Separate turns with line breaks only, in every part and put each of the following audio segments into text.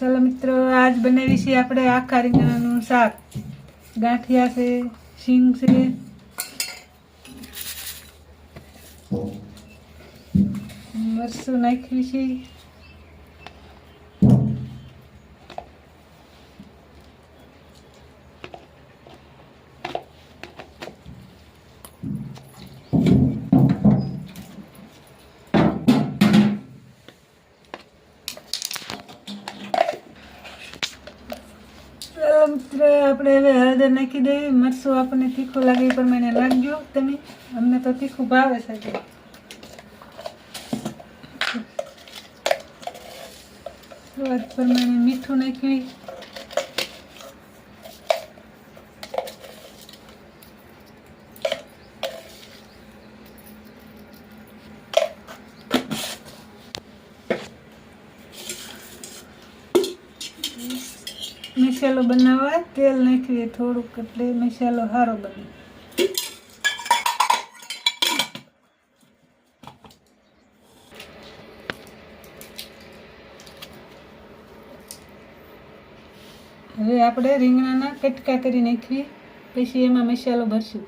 ચાલો મિત્રો, આજ બનાવી છે આપણે આખા રીંગણાનું શાક. ગાંઠિયા છે, શીંગ છે. મરસું નાખ્યું છે. મિત્ર આપણે હવે હળદર નાખી દઈએ. મરચું આપણને તીખું લાગે એ પ્રમાણે લાગજો તમે. અમને તો તીખું ભાવે છે સ્વાદ પ્રમાણે મીઠું નાખ્યું મસાલો બનાવવા, તેલ નાખીએ થોડુંક એટલે મસાલો સારો બને. હવે આપણે રીંગણાના કટકા કરી નાખીએ, પછી એમાં મસાલો ભરશું.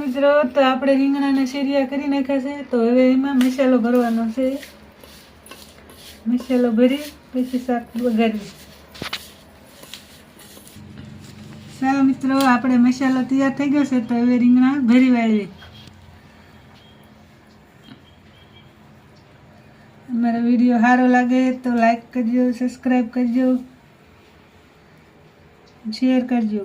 મિત્રો, તો આપણે રીંગણાને શેરિયા કરી નાખ્યા છે. તો હવે એમાં મસાલો ભરવાનો છે. મસાલો ભરી, પછી શાક વઘારવી ચાલો મિત્રો, આપણે મસાલો તૈયાર થઈ ગયો છે, તો હવે રીંગણા ભરી વાળીએ. અમારો વીડિયો સારો લાગે તો લાઈક કરજો, સબસ્ક્રાઈબ કરજો, શેર કરજો.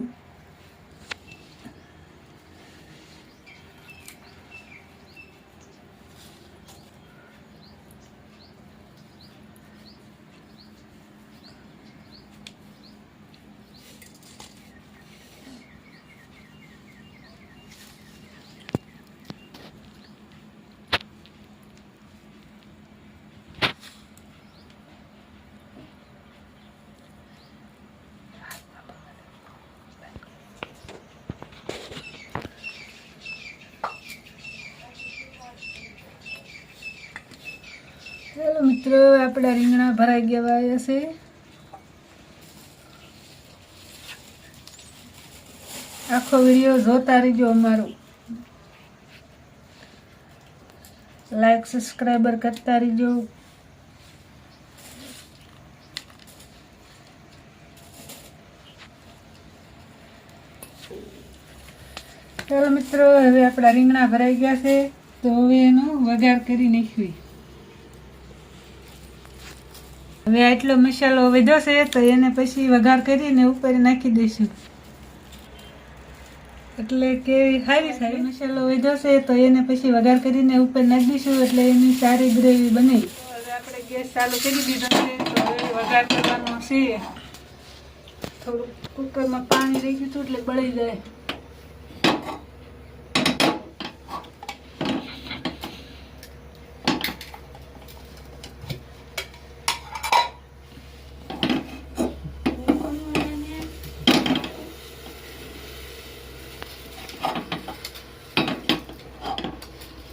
ચાલો મિત્રો, આપણા રીંગણા ભરાઈ ગયા હશે આખો વીડિયો જોતા રહીજો અમારો. લાઈક સબસ્ક્રાઈબર કરતા રહીજો. ચાલો મિત્રો, હવે આપણા રીંગણા ભરાઈ ગયા છે, તો હવે એનો વઘાર કરી નાખવી. હવે આટલો મસાલો વધ્યો છે તો એને પછી વઘાર કરીને ઉપર નાખી દઈશું. એટલે કે સારી સારી મસાલો વધ્યો છે તો એને પછી વઘાર કરીને ઉપર નાખી દઈશું, એટલે એની સારી ગ્રેવી બને. હવે આપણે ગેસ ચાલુ કરી દીધો છે, તો વઘાર કરવાનો છે. થોડુંક કુકરમાં પાણી રહી ગયું હતું, એટલે બળી જાય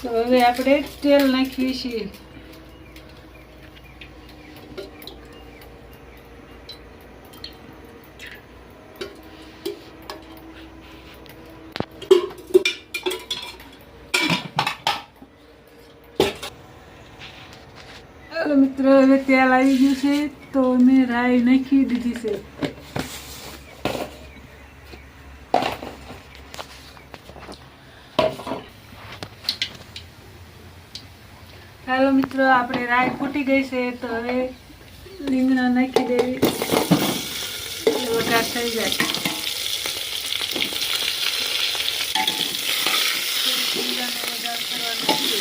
તો હવે આપણે તેલ નાખીએ છીએ ચાલો મિત્રો હવે તેલ આવી ગયું છે તો મેં રાઈ નાખી દીધી છે ચાલો મિત્રો, આપણે રાય ફૂટી ગઈ છે તો હવે રીંગણા નાખી દેવી. વઘાર થઈ જાય. પરીક્ષા વઘાર કરવાનો છે.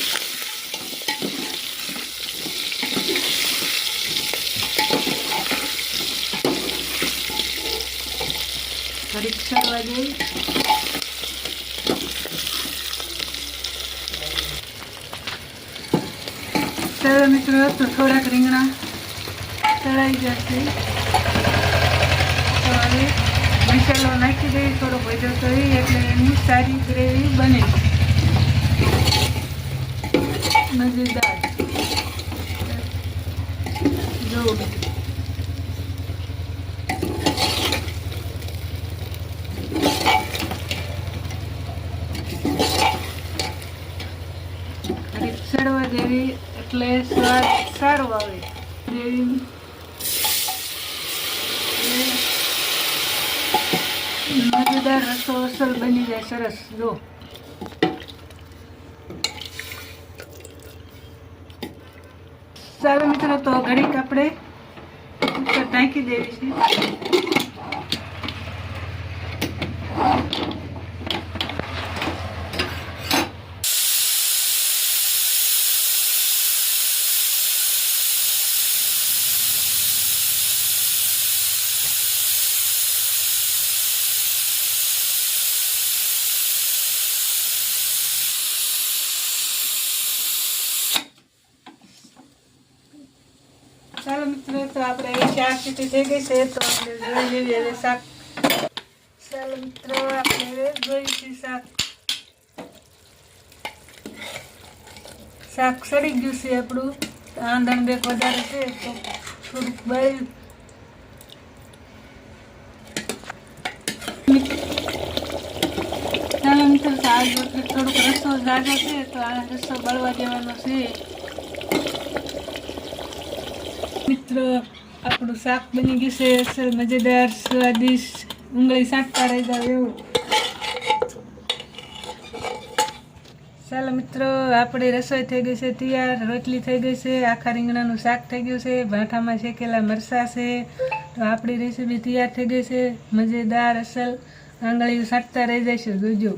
ઘડીક ચડવા દઈ ચાલો મિત્રો, તો થોડાક રીંગણા તળાઈ જશે. તો હવે મસાલો નાખી દઈએ, થોડો તો એ એટલે એની સારી ગ્રેવી બને. મજેદાર. જો. ચડવા જેવી એટલે સ્વાદ સારો આવે. મજેદાર રસો અસલ બની જાય સરસ. જો. ચાલો મિત્રો, તો ઘડીક આપણે ઢાંકી દેવી છે. ચાલો મિત્રો, તો આપણે શાક સીટી થઈ ગઈ છે, તો આપણે જોઈ લઈએ હવે શાક. ચાલો મિત્રો, આપણે જોઈશું શાક. શાક સડી ગયું છે આપણું. આંધણ બેક વધારે છે, તો થોડુંક બાય ચાલો મિત્રો, તો આ થોડુંક રસ્તો જાજો છે, તો આ રસ્તો બળવા દેવાનો છે. મિત્રો, આપણું શાક બની ગયું છે, અસલ મજેદાર, સ્વાદિષ્ટ ઉંગળી સાંટતા રહી જાવ એવું. ચાલો મિત્રો, આપણી રસોઈ થઈ ગઈ છે, તૈયાર, રોટલી થઈ ગઈ છે, આખા રીંગણાનું શાક થઈ ગયું છે, ભાઠામાં શેકેલા મરસા છે, તો આપણી રેસીપી તૈયાર થઈ ગઈ છે, મજેદાર, અસલ, આંગળીઓ સાંટતા રહી જઈશું, જોજો.